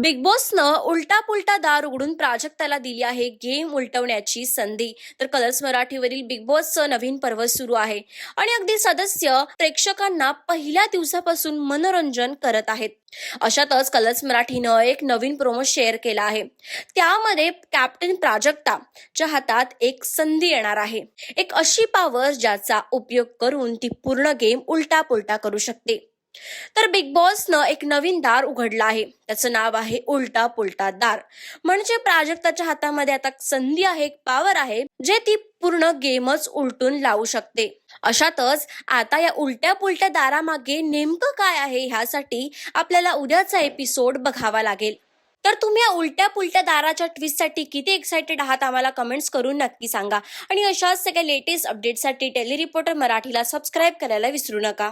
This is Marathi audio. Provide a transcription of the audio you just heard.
बिग बॉसनं उलटा पुलटा दार उघडून प्राजक्ताला दिली आहे गेम उलटवण्याची संधी. तर कलर्स मराठीवरील बिग बॉसचं नवीन पर्व सुरू आहे. आणि अगदी सदस्य प्रेक्षकांना पहिल्या दिवसापासून मनोरंजन करत आहेत. अशातच कलर्स मराठीनं एक नवीन प्रोमो शेअर केला आहे. त्यामध्ये कॅप्टन प्राजक्ताच्या हातात एक संधी येणार आहे. एक अशी पावर ज्याचा उपयोग करून ती पूर्ण गेम उलटा पुलटा करू शकते. तर बिग बॉसनं एक नवीन दार उघडलं आहे. त्याचं नाव आहे उलटा पुलटा दार. म्हणजे प्राजक्ताच्या हातामध्ये आता संधी आहे एक पॉवर आहे जे ती पूर्ण गेमच उलटून लावू शकते. अशातच आता या उलट्या पुलट्या दारामागे नेमकं काय आहे ह्यासाठी आपल्याला उद्याचा एपिसोड बघावा लागेल. तर तुम्ही या उलट्या पुलट्या दाराच्या ट्विस्टसाठी किती एक्सायटेड आहात आम्हाला कमेंट्स करून नक्की सांगा. आणि अशाच सगळ्या लेटेस्ट अपडेटसाठी टेली रिपोर्टर मराठीला सबस्क्राईब करायला विसरू नका.